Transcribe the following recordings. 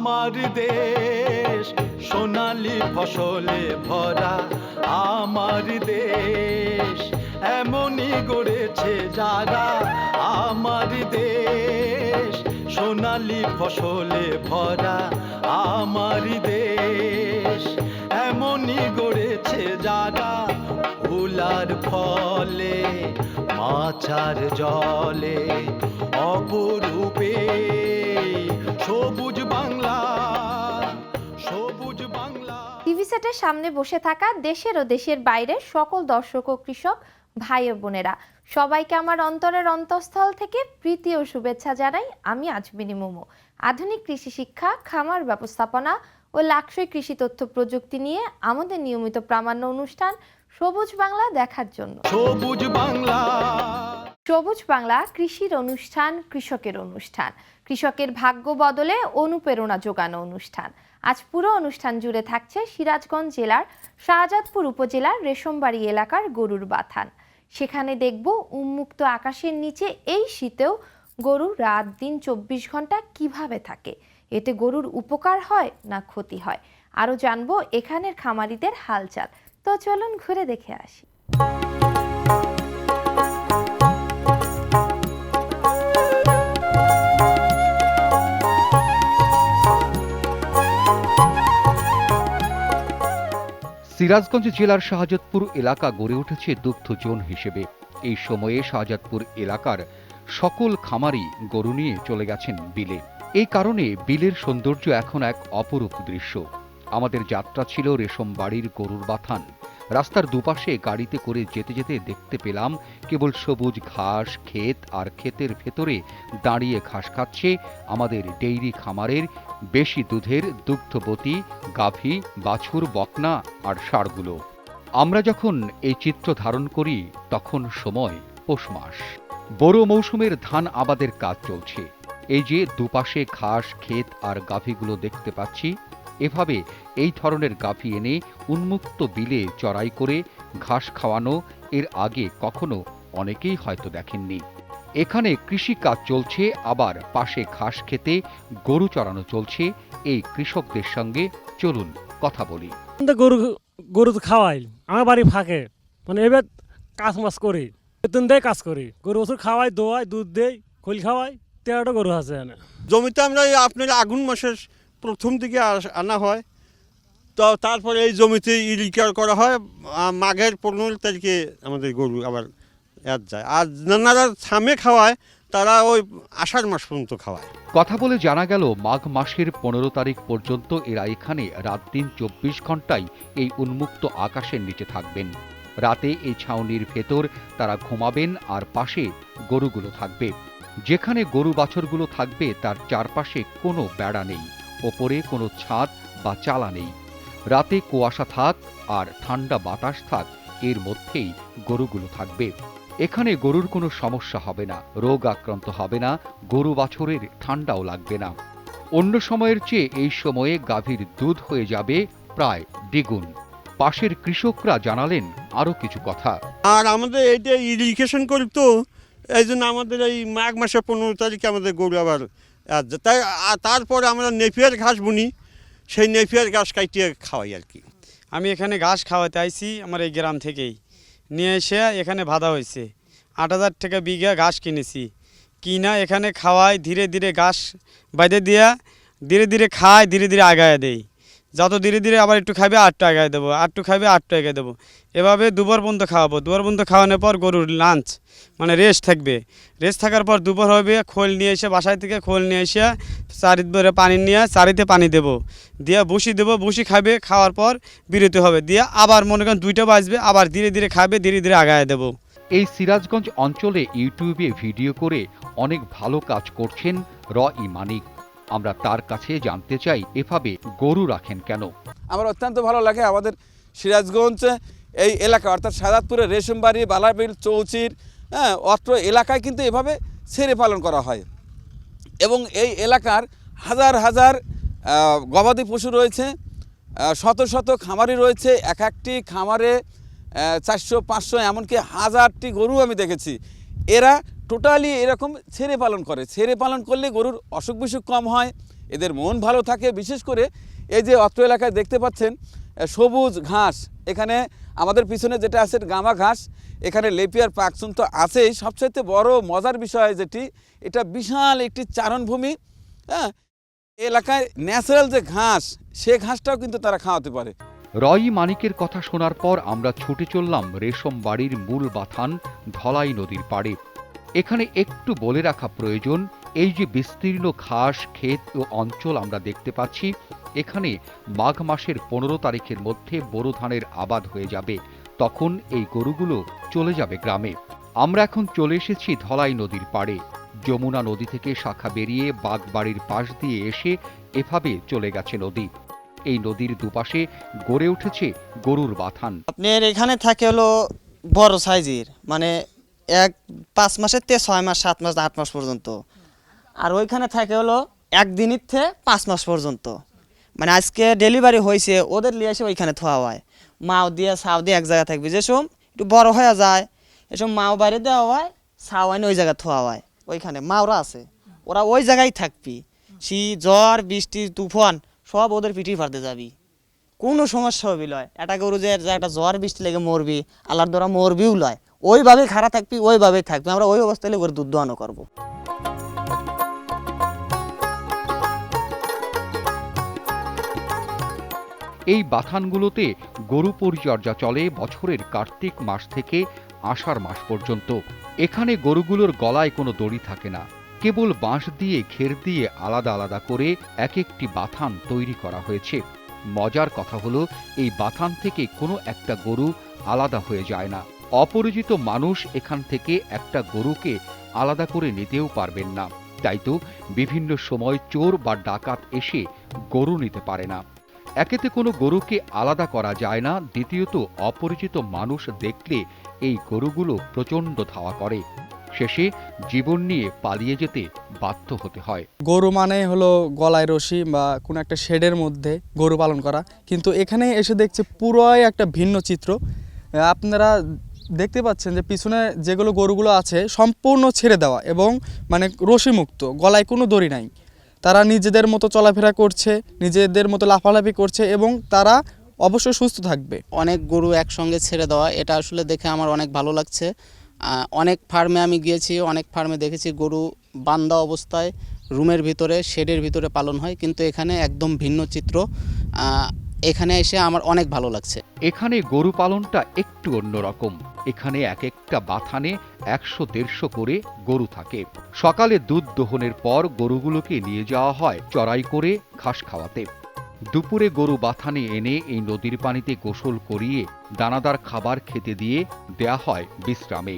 আমার দেশ। সোনালি ফসলে ভরা আমার দেশ। এমনই গড়েছে যারা আমার দেশ। সোনালি ফসলে ভরা আমার দেশ। এমনই গড়েছে যারা ফুলার ফলে, মাছার জলে, অপরূপে সেটের সামনে বসে থাকা দেশের ও দেশের বাইরে সকল দর্শক ও কৃষক ভাই ও বোনেরা। সবাইকে আমার অন্তরের অন্তঃস্থল থেকে প্রীতি ও শুভেচ্ছা জানাই। আমি আজমিনী মোমো। আধুনিক কৃষি শিক্ষা খামার ব্যবস্থাপনা ও লাক্সই কৃষি তথ্য প্রযুক্তি নিয়ে আমাদের নিয়মিত প্রামাণ্য অনুষ্ঠান সবুজ বাংলা দেখার জন্য। সবুজ বাংলা। সবুজ বাংলা কৃষির অনুষ্ঠান কৃষকের অনুষ্ঠান। কৃষকের ভাগ্য বদলে অনুপ্রেরণা যোগানো অনুষ্ঠান। আজ পুরো অনুষ্ঠান জুড়ে থাকছে সিরাজগঞ্জ জেলার শাহজাদপুর উপজেলার রেশমবাড়ি এলাকার গরুর বাথান। সেখানে দেখব উন্মুক্ত আকাশের নিচে এই শীতেও গরু রাত দিন চব্বিশ ঘণ্টা কীভাবে থাকে। এতে গরুর উপকার হয় না ক্ষতি হয়? আরও জানব এখানের খামারিদের হালচাল। তো চলুন ঘুরে দেখে আসি। সিরাজগঞ্জ জেলার শাহজাদপুর এলাকা গড়ে উঠেছে দুগ্ধ জোন হিসেবে। এই সময়ে শাহজাদপুর এলাকার সকল খামারি গরু নিয়ে চলে গেছেন বিলে। এই কারণে বিলের সৌন্দর্য এখন এক অপরূপ দৃশ্য। আমাদের যাত্রা ছিল রেশম বাড়ির গরুর বাথান। রাস্তার দুপাশে গাড়িতে করে যেতে যেতে দেখতে পেলাম কেবল সবুজ ঘাস, ক্ষেত আর ক্ষেতের ভেতরে দাঁড়িয়ে ঘাস খাচ্ছে আমাদের ডেইরি খামারের বেশি দুধের দুগ্ধবতী, গাভী, বাছুর, বকনা আর ষাঁড়গুলো। আমরা যখন এই চিত্র ধারণ করি, তখন সময় পৌষ মাস। বড় মৌসুমের ধান আবাদের কাজ চলছে। এই যে দুপাশে ঘাস, ক্ষেত আর গাভীগুলো দেখতে পাচ্ছি, এভাবে এই ধরনের গাভী এনে উন্মুক্ত বিলে চড়াই করে ঘাস খাওয়ানো এর আগে কখনো অনেকেই হয়তো দেখেননি। এখানে কৃষি কাজ চলছে আবার পাশে ঘাস খেতে গরু চড়ানো চলছে। এই কৃষকদের সঙ্গে চলুন কথা বলি। গরু গরু তো খাওয়াই। আমার বাড়ি ফাঁকে। মানে এবার কাজ মাস করি। বেতন দেয় কাজ করি। গরু ওষুধ খাওয়াই দোয়াই দুধ দেয় খোল খাওয়াই তেরোটা গরু আছে জমিতে আমরা আপনার আগুন মাসের প্রথম দিকে আনা হয়। তো তারপরে এই জমিতে ইরিকার করা হয় মাঘের পনেরো তারিখে আমাদের গরু আবার এর যায়। আর যারা থামে খাওয়ায়, তারা ওই আষাঢ় মাস পর্যন্ত খাওয়ায়। কথা বলে জানা গেল, মাঘ মাসের পনেরো তারিখ পর্যন্ত এরা এখানে রাত দিন চব্বিশ ঘন্টায় এই উন্মুক্ত আকাশের নিচে থাকবেন। রাতে এই ছাউনির ভেতর তারা ঘুমাবেন আর পাশে গরুগুলো থাকবে। যেখানে গরু বাছরগুলো থাকবে, তার চারপাশে কোনো বেড়া নেই। ওপরে কোনো ছাদ বা চালা নেই। রাতে কুয়াশা থাক আর ঠান্ডা বাতাস থাক, এর মধ্যেই গরুগুলো থাকবে। এখানে গরুর কোনো সমস্যা হবে না, রোগ আক্রান্ত হবে না, গরু বাছরের ঠান্ডাও লাগবে না। অন্য সময়ের চেয়ে এই সময়ে গাভীর দুধ হয়ে যাবে প্রায় দ্বিগুণ। পাশের কৃষকরা জানালেন আরও কিছু কথা। আর আমাদের এটা ইরিগেশন করি তো, এই জন্য আমাদের এই মাঘ মাসের পনেরো তারিখে আমাদের গরু আবার তাই তারপরে আমরা নেপিয়ার ঘাস বুনি। সেই নেপিয়ার ঘাস কাটিয়ে খাওয়াই আর কি। আমি এখানে ঘাস খাওয়াতে আইছি আমার এই গ্রাম থেকেই। নিয়ে এসে এখানে বাঁধা হয়েছে আট হাজার টাকা বিঘা ঘাস কিনেছি। কিনা এখানে খাওয়াই ধীরে ধীরে ঘাস বাইদে দিয়া ধীরে ধীরে খায় ধীরে ধীরে আগায় দেই। যত ধীরে ধীরে আবার একটু খাবে আটটু আগায় দেবো। আটটু খাবে আটটু আগায় দেবো। এভাবে দুবার পর্যন্ত খাওয়াবো। দুবার পর্যন্ত খাওয়ানোর পর গরুর লাঞ্চ মানে রেস্ট থাকবে। রেস্ট থাকার পর দুপুর হবে, খোল নিয়ে এসে বাসায় থেকে খোল নিয়ে এসে চারিদিকে পানি নিয়ে চারিতে পানি দেবো। দিয়ে বসি দেবো, বসি খাবে খাওয়ার পর বিরতি হবে। দিয়ে আবার মনে করেন দুইটা বাজবে, আবার ধীরে ধীরে খাবে ধীরে ধীরে আগায় দেবো। এই সিরাজগঞ্জ অঞ্চলে ইউটিউবে ভিডিও করে অনেক ভালো কাজ করছেন র ই মানিক আমরা তার কাছে জানতে চাই, এভাবে গরু রাখেন কেন? আমার অত্যন্ত ভালো লাগে আমাদের সিরাজগঞ্জ, এই এলাকা, অর্থাৎ সাদাতপুরের রেশমবাড়ি, বালাবিল, চৌচির হ্যাঁ অত্র এলাকায় কিন্তু এভাবে ছেড়ে পালন করা হয়। এবং এই এলাকার হাজার হাজার গবাদি পশু রয়েছে শত শত খামারি রয়েছে, এক একটি খামারে চারশো, পাঁচশো, এমনকি হাজারটি গরু আমি দেখেছি। এরা টোটালি এরকম ছেড়ে পালন করে। ছেড়ে পালন করলে গরুর অসুখ বিসুখ কম হয়, এদের মন ভালো থাকে। বিশেষ করে এই যে অত্র এলাকায় দেখতে পাচ্ছেন সবুজ ঘাস। এখানে আমাদের পিছনে যেটা আছে, গামা ঘাস, এখানে লেপিয়ার পাকচুন তো আছেই। সবচাইতে বড় মজার বিষয় যেটি, এটা বিশাল একটি চারণভূমি হ্যাঁ? এলাকায় ন্যাচারাল যে ঘাস, সে ঘাসটাও কিন্তু তারা খাওয়াতে পারে। রয় মানিকের কথা শোনার পর আমরা ছুটে চললাম রেশম বাড়ির মূল বাথান ধলাই নদীর পাড়ে। এখানে একটু বলে রাখা প্রয়োজন, এই যে বিস্তীর্ণ ঘাস ক্ষেত ও অঞ্চল আমরা দেখতে পাচ্ছি, এখানে মাঘ মাসের পনেরো তারিখের মধ্যে বোরো ধানের আবাদ হয়ে যাবে। তখন এই গরুগুলো চলে যাবে গ্রামে। আমরা এখন চলে এসেছি ধলাই নদীর পাড়ে। যমুনা নদী থেকে শাখা বেরিয়ে বাগবাড়ির পাশ দিয়ে এসে এভাবে চলে গেছে নদী। এই নদীর দুপাশে গড়ে উঠেছে গরুর বাথান। আপনার এখানে থাকে হলো বড় সাইজের মানে এক পাঁচ মাসের থেকে ছয় মাস, সাত মাস, আট মাস পর্যন্ত। আর ওইখানে থাকে হলো একদিনের থেকে পাঁচ মাস পর্যন্ত। মানে আজকে ডেলিভারি হয়েছে, ওদের নিয়ে এসে ওইখানে থোয়া হয়। মাও দিয়ে সাও দিয়ে এক জায়গায় থাকবে। যেসব একটু বড় হয়ে যায় এসব মাও বাইরে দেওয়া হয় সাও ওই জায়গায় থোয়া হয়। ওইখানে মাওরা আছে। ওরা ওই জায়গায় থাকবি। শীত জ্বর, বৃষ্টি, তুফান, সব ওদের পিঠি ফাড়তে যাবি। কোনো সমস্যা হবি লয় একটা গরু যে যে একটা জ্বর, বৃষ্টি লেগে মরবি, আল্লাহর দ্বারা মরবিও লয়। ওইভাবে খারাপ থাকবি, ওইভাবেই থাকবি। আমরা ওই অবস্থায় করে দুধ দোয়ানো করব। এই বাথানগুলোতে গরু পরিচর্যা চলে বছরের কার্তিক মাস থেকে আষাঢ় মাস পর্যন্ত। এখানে গরুগুলোর গলায় কোনো দড়ি থাকে না। কেবল বাঁশ দিয়ে ঘের দিয়ে আলাদা আলাদা করে এক একটি বাথান তৈরি করা হয়েছে। মজার কথা হলো, এই বাথান থেকে কোনো একটা গরু আলাদা হয়ে যায় না। অপরিচিত মানুষ এখান থেকে একটা গরুকে আলাদা করে নিতেও পারবেন না। তাই তো বিভিন্ন সময় চোর বা ডাকাত এসে গরু নিতে পারে না। একেতে কোনো গরুকে আলাদা করা যায় না। দ্বিতীয়ত, অপরিচিত মানুষ দেখলে এই গরুগুলো প্রচণ্ড ধাওয়া করে। শেষে জীবন নিয়ে পালিয়ে যেতে বাধ্য হতে হয়। গরু মানে হলো গলায় রশি বা কোনো একটা শেডের মধ্যে গরু পালন করা। কিন্তু এখানে এসে দেখছে পুরোই একটা ভিন্ন চিত্র। আপনারা দেখতে পাচ্ছেন যে পিছনে যেগুলো গরুগুলো আছে সম্পূর্ণ ছেড়ে দেওয়া এবং মানে রশি মুক্ত গলায় কোনো দড়ি নাই। তারা নিজেদের মতো চলাফেরা করছে, নিজেদের মতো লাফালাফি করছে এবং তারা অবশ্যই সুস্থ থাকবে। অনেক গরু একসঙ্গে ছেড়ে দেওয়া, এটা আসলে দেখে আমার অনেক ভালো লাগছে। অনেক ফার্মে আমি গিয়েছি, অনেক ফার্মে দেখেছি গরু বান্দা অবস্থায় রুমের ভিতরে, শেডের ভিতরে পালন হয়, কিন্তু এখানে একদম ভিন্ন চিত্র। এখানে এসে আমার অনেক ভালো লাগছে। এখানে গরু পালনটা একটু অন্যরকম এখানে এক একটা বাথানে একশো, দেড়শো করে গরু থাকে। সকালে দুধ দোহনের পর গরুগুলোকে নিয়ে যাওয়া হয় চড়াই করে ঘাস খাওয়াতে। দুপুরে গরু বাথানে এনে এই নদীর পানিতে গোসল করিয়ে দানাদার খাবার খেতে দিয়ে দেয়া হয় বিশ্রামে।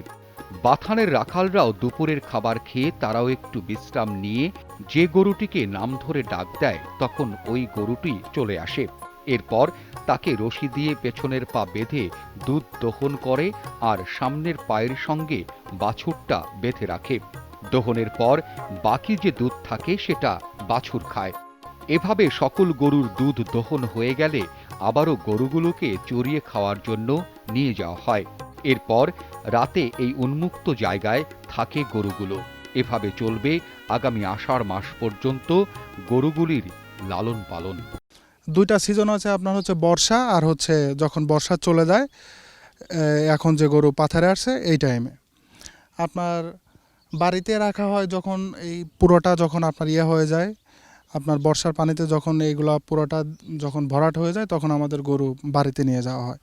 বাথানের রাখালরাও দুপুরের খাবার খেয়ে তারাও একটু বিশ্রাম নিয়ে যে গরুটিকে নাম ধরে ডাক দেয়, তখন ওই গরুটি চলে আসে। এরপর তাকে রশি দিয়ে পেছনের পা বেঁধে দুধ দহন করে আর সামনের পায়ের সঙ্গে বাছুরটা বেঁধে রাখে। দহনের পর বাকি যে দুধ থাকে সেটা বাছুর খায়। এভাবে সকল গরুর দুধ দহন হয়ে গেলে আবারও গরুগুলোকে চড়িয়ে খাওয়ার জন্য নিয়ে যাওয়া হয়। এরপর রাতে এই উন্মুক্ত জায়গায় থাকে গরুগুলো। এভাবে চলবে আগামী আষাঢ় মাস পর্যন্ত গরুগুলির লালন পালন দুইটা সিজন আছে, আপনার হচ্ছে বর্ষা আর হচ্ছে যখন বর্ষা চলে যায় এখন যে গরু পাথারে আসছে, এই টাইমে আপনার বাড়িতে রাখা হয় যখন এই পুরোটা যখন আপনার ইয়ে হয়ে যায়, আপনার বর্ষার পানিতে যখন এইগুলা পুরোটা যখন ভরাট হয়ে যায়, তখন আমাদের গরু বাড়িতে নিয়ে যাওয়া হয়।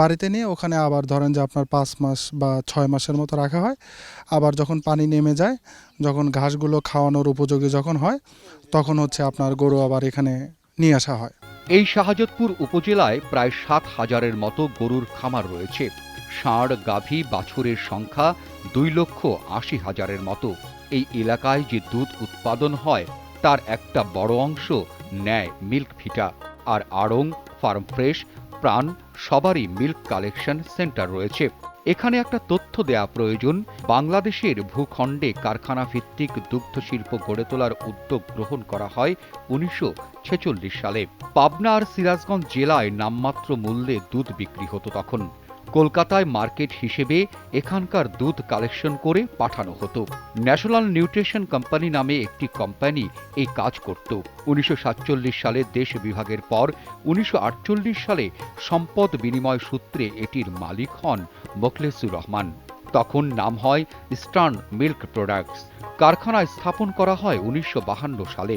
বাড়িতে নিয়ে ওখানে আবার ধরেন যে আপনার পাঁচ মাস বা ছয় মাসের মতো রাখা হয়। আবার যখন পানি নেমে যায়, যখন ঘাসগুলো খাওয়ানোর উপযোগী যখন হয়, তখন হচ্ছে আপনার গরু আবার এখানে নিয়ে আসা হয়। এই শাহজাদপুর উপজেলায় প্রায় সাত হাজারের মতো গরুর খামার রয়েছে। ষাঁড়, গাভী, বাছুরের সংখ্যা দুই লক্ষ আশি হাজারের মতো। এই এলাকায় যে দুধ উৎপাদন হয়, তার একটা বড় অংশ নেয় মিল্ক ভিটা। আর আড়ং, ফার্ম ফ্রেশ, প্রাণ সবারই মিল্ক কালেকশন সেন্টার রয়েছে। এখানে একটা তথ্য দেয়া প্রয়োজন, বাংলাদেশের ভূখণ্ডে কারখানা ভিত্তিক দুগ্ধ শিল্প গড়ে তোলার উদ্যোগ গ্রহণ করা হয় উনিশশো ছেচল্লিশ সালে। পাবনা আর সিরাজগঞ্জ জেলায় নামমাত্র মূল্যে দুধ বিক্রি হতো তখন। কলকাতায় মার্কেট হিসেবে এখানকার দুধ কালেকশন করে পাঠানো হতো। ন্যাশনাল নিউট্রিশন কোম্পানি নামে একটি কোম্পানি এই কাজ করত। উনিশশো সাতচল্লিশ সালে দেশ বিভাগের পর উনিশশো আটচল্লিশ সালে সম্পদ বিনিময় সূত্রে এটির মালিক হন মোখলেসুর রহমান। তখন নাম হয় স্টার্ন মিল্ক প্রোডাক্টস। কারখানা স্থাপন করা হয় উনিশশো সালে।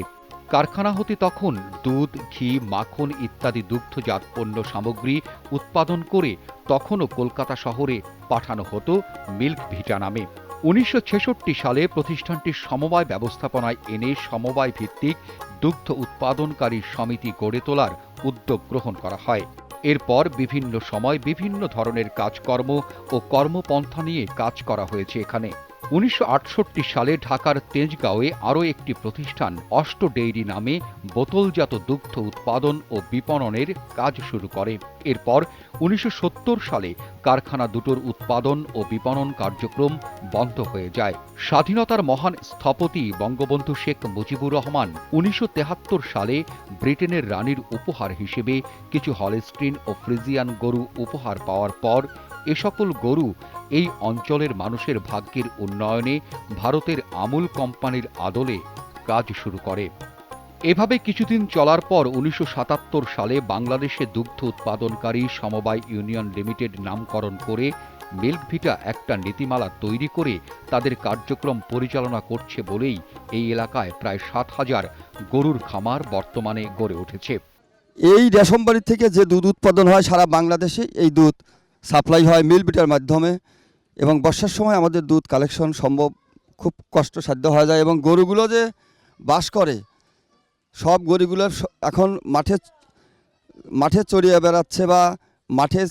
কারখানা হতে তখন দুধ, ঘি, মাখন ইত্যাদি দুগ্ধজাত পণ্য সামগ্রী উৎপাদন করে তখনও কলকাতা শহরে পাঠানো হতো মিল্ক ভিটা নামে। উনিশশো ছেষট্টি সালে প্রতিষ্ঠানটির সমবায় ব্যবস্থাপনায় এনে সমবায় ভিত্তিক দুগ্ধ উৎপাদনকারী সমিতি গড়ে তোলার উদ্যোগ গ্রহণ করা হয়। এরপর বিভিন্ন সময় বিভিন্ন ধরনের কাজকর্ম ও কর্মপন্থা নিয়ে কাজ করা হয়েছে এখানে। উনিশশো আটষট্টি সালে ঢাকার তেজগাঁওয়ে আরও একটি প্রতিষ্ঠান অষ্ট ডেইরি নামে বোতলজাত দুগ্ধ উৎপাদন ও বিপণনের কাজ শুরু করে। এরপর উনিশশো সত্তর সালে কারখানা দুটোর উৎপাদন ও বিপণন কার্যক্রম বন্ধ হয়ে যায়। স্বাধীনতার মহান স্থপতি বঙ্গবন্ধু শেখ মুজিবুর রহমান উনিশশো সালে ব্রিটেনের রানীর উপহার হিসেবে কিছু হলেস্ট্রিন ও ফ্রিজিয়ান গরু উপহার পাওয়ার পর এ সকল গরু এই অঞ্চলের মানুষের ভাগ্যের উন্নয়নে ভারতের আমুল কোম্পানির আদলে কাজ শুরু করে। এভাবে কিছুদিন চলার পর উনিশশো সাতাত্তর সালে বাংলাদেশে দুগ্ধ উৎপাদনকারী সমবায় ইউনিয়ন লিমিটেড নামকরণ করে মিল্ক ভিটা একটা নীতিমালা তৈরি করে তাদের কার্যক্রম পরিচালনা করছে বলেই এই এলাকায় প্রায় সাত হাজার গরুর খামার বর্তমানে গড়ে উঠেছে। এই রেশম বাড়ি থেকে যে দুধ উৎপাদন হয় সারা বাংলাদেশে, এই দুধ সাপ্লাই হয় মিল বিটার মাধ্যমে। এবং বর্ষার সময় আমাদের দুধ কালেকশন সম্ভব, খুব কষ্টসাধ্য হয়ে যায় এবং গরুগুলো যে বাস করে, সব গরুগুলো এখন মাঠে মাঠে চড়িয়ে বেড়াচ্ছে বা মাঠে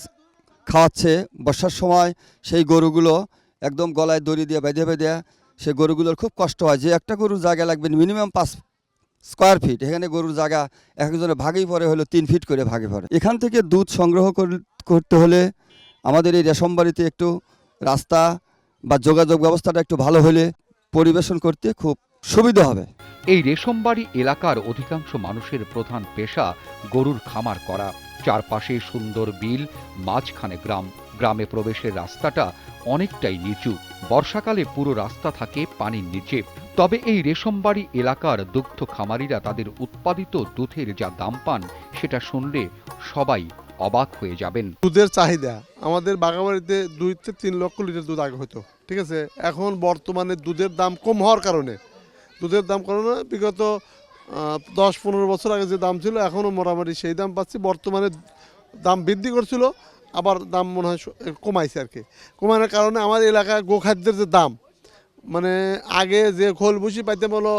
খাওয়াচ্ছে, বর্ষার সময় সেই গরুগুলো একদম গলায় দড়ি দিয়ে বেঁধে বেঁধে সে গরুগুলোর খুব কষ্ট হয়। যে একটা গরুর জায়গা লাগবে মিনিমাম পাঁচ স্কোয়ার ফিট এখানে গরুর জায়গা এক একজনের ভাগেই পড়ে হলো তিন ফিট করে ভাগে পড়ে। এখান থেকে দুধ সংগ্রহ করতে হলে আমাদের এই রেশম বাড়িতে একটু রাস্তা বা যোগাযোগ ব্যবস্থাটা একটু ভালো হলে পরিবেশন করতে খুব সুবিধা হবে। এই রেশমবাড়ি এলাকার অধিকাংশ মানুষের প্রধান পেশা গরুর খামার করা। চারপাশে সুন্দর বিল, মাঝখানে গ্রাম। গ্রামে প্রবেশের রাস্তাটা অনেকটাই নিচু। বর্ষাকালে পুরো রাস্তা থাকে পানির নিচে। তবে এই রেশমবাড়ি এলাকার দুগ্ধ খামারিরা তাদের উৎপাদিত দুধের যা দাম পান, সেটা শুনলে সবাই অবাক হয়ে যাবেন। দুধের চাহিদা। আমাদের বাগাবাড়িতে দুই থেকে তিন লক্ষ লিটার দুধ আগে হতো ঠিক আছে? এখন বর্তমানে দুধের দাম কম হওয়ার কারণে, দুধের দাম কারণে বিগত দশ পনেরো বছর আগে যে দাম ছিল, এখনও মোটামুটি সেই দাম পাচ্ছি। বর্তমানে দাম বৃদ্ধি করছিল, আবার দাম মনে হয় কমাইছে আর কি। কমানোর কারণে আমার এলাকায় গোখাদ্যের যে দাম মানে আগে যে খোল ভুসি পাইতাম হলো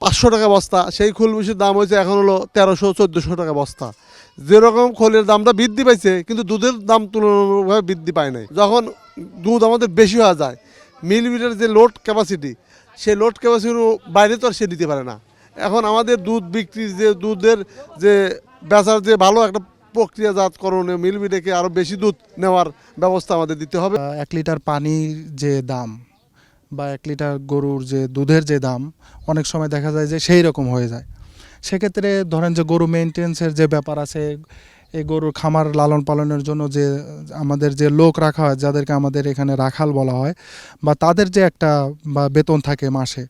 পাঁচশো টাকা বস্তা। সেই খোল দাম হয়েছে এখন হলো তেরোশো, চোদ্দোশো টাকা বস্তা। যেরকম খোলের দামটা বৃদ্ধি পাইছে, কিন্তু দুধের দাম তুলনামূলকভাবে বৃদ্ধি পায় নাই। যখন দুধ আমাদের বেশি হয়ে যায় মিল মিটার যে লোড ক্যাপাসিটি সেই লোড ক্যাপাসিটির বাইরে তো আর সে দিতে পারে না। এখন আমাদের দুধ বিক্রির যে দুধের যে বেচার যে ভালো একটা প্রক্রিয়াজাতকরণে মিল মিটেকে আরও বেশি দুধ নেওয়ার ব্যবস্থা আমাদের দিতে হবে। এক লিটার পানির যে দাম বা এক লিটার গরুর যে দুধের যে দাম, অনেক সময় দেখা যায় যে সেই রকম হয়ে যায়। সেক্ষেত্রে ধরেন যে গরু মেনটেন্সের যে ব্যাপার আছে, এই গরুর খামার লালন পালনের জন্য যে আমাদের যে লোক রাখা হয়, যাদেরকে আমাদের এখানে রাখাল বলা হয়, বা তাদের যে একটা, বা বেতন থাকে মাসে,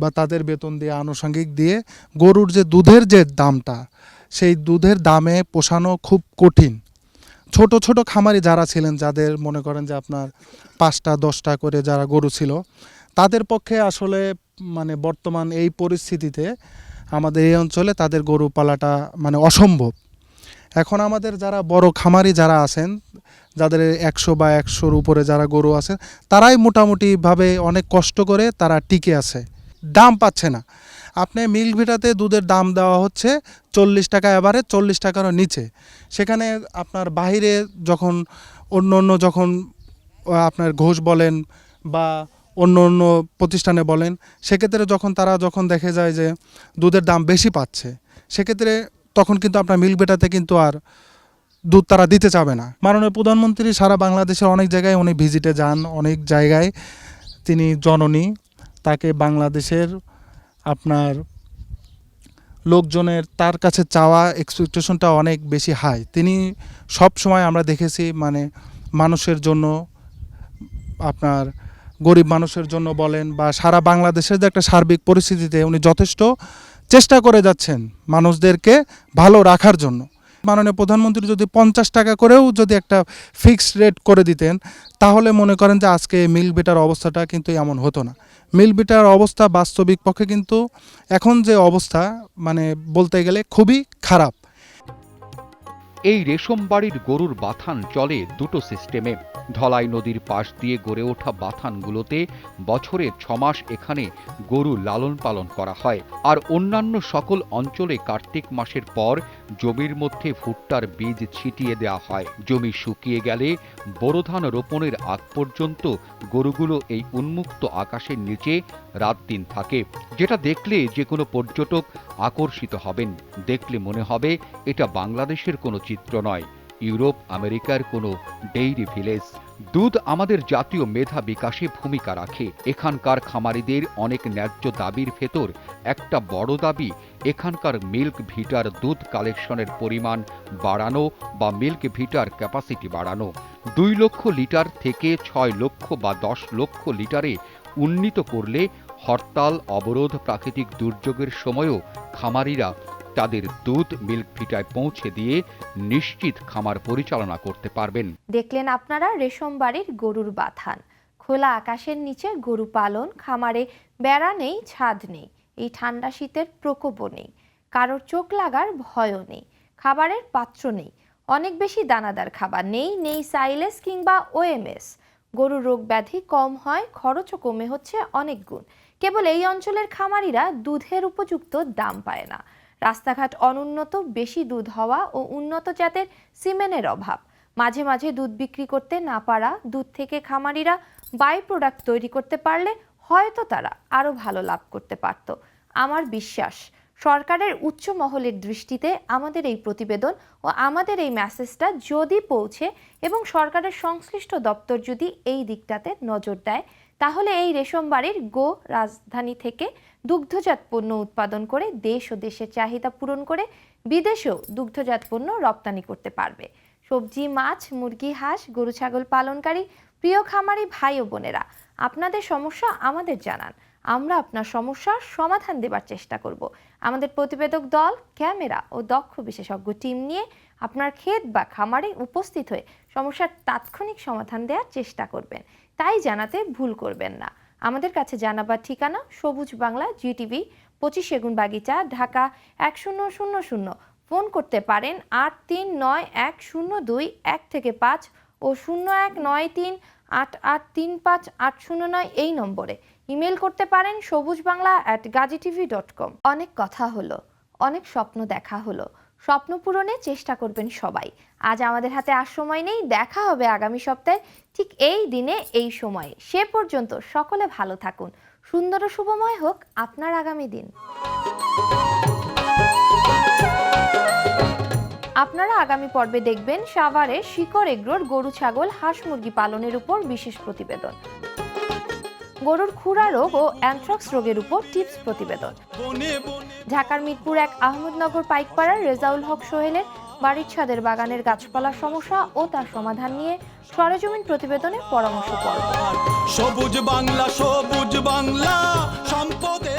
বা তাদের বেতন দিয়ে আনুষঙ্গিক দিয়ে গরুর যে দুধের যে দামটা, সেই দুধের দামে পোষানো খুব কঠিন। ছোট ছোট খামারি যারা ছিলেন, যাদের মনে করেন যে আপনার পাঁচটা, দশটা করে যারা গরু ছিল, তাদের পক্ষে আসলে মানে বর্তমান এই পরিস্থিতিতে আমাদের এই অঞ্চলে তাদের গরু পালাটা মানে অসম্ভব। এখন আমাদের যারা বড় খামারি যারা আছেন, যাদের একশো বা একশোর উপরে যারা গরু আছেন, তারাই মোটামুটিভাবে অনেক কষ্ট করে তারা টিকে আছে। দাম পাচ্ছে না। আপনি মিল্ক ভিটাতে দুধের দাম দেওয়া হচ্ছে চল্লিশ টাকা এবারে, চল্লিশ টাকারও নিচে। সেখানে আপনার বাইরে যখন অন্য অন্য যখন আপনার ঘোষ বলেন বা অন্য অন্য প্রতিষ্ঠানে বলেন, সেক্ষেত্রে যখন তারা যখন দেখে যায় যে দুধের দাম বেশি পাচ্ছে, সেক্ষেত্রে তখন কিন্তু আপনার মিল্ক বেটাতে কিন্তু আর দুধ তারা দিতে চাবে না। মাননীয় প্রধানমন্ত্রী সারা বাংলাদেশের অনেক জায়গায় উনি ভিজিটে যান, অনেক জায়গায় তিনি জননী, তাকে বাংলাদেশের আপনার লোকজনের তার কাছে চাওয়া এক্সপেকটেশনটা অনেক বেশি হাই তিনি সব সময় আমরা দেখেছি মানে মানুষের জন্য, আপনার গরিব মানুষের জন্য বলেন বা সারা বাংলাদেশের যে একটা সার্বিক পরিস্থিতিতে উনি যথেষ্ট চেষ্টা করে যাচ্ছেন মানুষদেরকে ভালো রাখার জন্য। মাননীয় প্রধানমন্ত্রী যদি পঞ্চাশ টাকা করেও যদি একটা ফিক্সড রেট করে দিতেন, তাহলে মনে করেন যে আজকে মিল বেটার অবস্থাটা কিন্তু এমন হতো না। মিল বিটার অবস্থা বাস্তবিক পক্ষে কিন্তু এখন যে অবস্থা মানে বলতে গেলে খুবই খারাপ। এই রেশম বাড়ির গরুর বাথান চলে দুটো সিস্টেমে। ধলাই নদীর পাশ দিয়ে গড়ে ওঠা বাথানগুলোতে বছরে ছমাস এখানে গরু লালন পালন করা হয়। আর অন্যান্য সকল অঞ্চলে কার্তিক মাসের পর জমির মধ্যে ভুট্টার বীজ ছিটিয়ে দেওয়া হয়। জমি শুকিয়ে গেলে বোরো ধান রোপণের আগ পর্যন্ত গরুগুলো এই উন্মুক্ত আকাশের নিচে রাত দিন থাকে। যেটা দেখলে যে কোনো পর্যটক আকর্ষিত হবেন। দেখলে মনে হবে এটা বাংলাদেশের কোনো চিত্র নয়। ইউরোপ, আমেরিকার কোনো ডেইরি ভিলেজ। দুধ আমাদের জাতীয় মেধা বিকাশে ভূমিকা রাখে। এখানকার খামারিদের অনেক ন্যায্য দাবির ভেতর একটা বড় দাবি, এখানকার মিল্ক ভিটার দুধ কালেকশনের পরিমাণ বাড়ানো বা মিল্ক ভিটার ক্যাপাসিটি বাড়ানো। দুই লক্ষ লিটার থেকে ছয় লক্ষ বা দশ লক্ষ লিটারে উন্নীত করলে হরতাল, অবরোধ, প্রাকৃতিক দুর্যোগের সময়ও খামারিরা তাদের দুধ মিল্ক ভিটায় পৌঁছে দিয়ে নিশ্চিত খামার পরিচালনা করতে পারবেন। দেখলেন আপনারা রেশম বাড়ির গরুর বাথান। খোলা আকাশের নিচে গরু পালন, খামারে বেড়া নেই, ছাদ নেই। এই ঠান্ডা শীতের প্রকোপও নেই। কারোর চোখ লাগার ভয়ও নেই। খাবারের পাত্র নেই। অনেক বেশি দানাদার খাবার নেই নেই সাইলেস কিংবা ওএমএস। গরুর রোগ ব্যাধি কম হয়, খরচও কমে হচ্ছে অনেক গুণ। কেবল এই অঞ্চলের খামারিরা দুধের উপযুক্ত দাম পায় না। রাস্তাঘাট অনুন্নত, বেশি দুধ হওয়া ও উন্নত জাতের সিমেনের অভাব। মাঝে মাঝে দুধ বিক্রি করতে না পারা দুধ থেকে খামারিরা বাই প্রোডাক্ট তৈরি করতে পারলে হয়তো তারা আরও ভালো লাভ করতে পারত। আমার বিশ্বাস, সরকারের উচ্চ মহলের দৃষ্টিতে আমাদের এই প্রতিবেদন ও আমাদের এই মেসেজটা যদি পৌঁছে এবং সরকারের সংশ্লিষ্ট দপ্তর যদি এই দিকটাতে নজর দেয় তাহলে এই রেশম বাড়ির গো রাজধানী থেকে দুগ্ধজাত পণ্য উৎপাদন করে দেশ ও দেশের চাহিদা পূরণ করে বিদেশেও দুগ্ধজাত পণ্য রপ্তানি করতে পারবে। সবজি, মাছ, মুরগি, হাঁস, গরু, ছাগল পালনকারী, প্রিয় খামারি ভাই ও বোনেরা, আপনাদের সমস্যা আমাদের জানান। আমরা আপনার সমস্যার সমাধান দেবার চেষ্টা করব। আমাদের প্রতিবেদক দল, ক্যামেরা ও দক্ষ বিশেষজ্ঞ টিম নিয়ে আপনার ক্ষেত বা খামারে উপস্থিত হয়ে সমস্যার তাৎক্ষণিক সমাধান দেওয়ার চেষ্টা করবেন। তাই জানাতে ভুল করবেন না। আমাদের কাছে জানাবার ঠিকানা সবুজ বাংলা জিটিভি পঁচিশ সেগুন বাগিচা, ঢাকা এক শূন্য শূন্য শূন্য। ফোন করতে পারেন আট তিন নয় এক শূন্য দুই এক থেকে পাঁচ ও শূন্য এক নয় তিন আট আট তিন পাঁচ আট শূন্য নয় এই নম্বরে। ইমেল করতে পারেন Sabuj Bangla at Gazi TV dot com অনেক কথা হলো, অনেক স্বপ্ন দেখা হলো, স্বপ্ন পূরণে চেষ্টা করবেন সবাই। আজ আমাদের হাতে আর সময় নেই, দেখা হবে আগামী সপ্তাহে। ঠিক এই দিনে এই সময়ে। সে পর্যন্ত সকলে ভালো থাকুন। সুন্দর ও শুভময় হোক আপনার আগামী দিন। আপনারা আগামী পর্বে দেখবেন সাভারে শিকড় এগ্রোর গরু ছাগল হাঁস মুরগি পালনের উপর বিশেষ প্রতিবেদন। গরুর খুরা রোগ ও অ্যানথ্রাক্স রোগের উপর টিপস প্রতিবেদন। ঢাকার মিরপুর এক আহমদনগর পাইকপাড়ার রেজাউল হক সোহেলের বাড়ির ছাদের বাগানের গাছপালা সমস্যা ও তার সমাধান নিয়ে সরেজমিন প্রতিবেদনে পরামর্শ পর্ব। সবুজ বাংলা সবুজ বাংলা, সম্পদে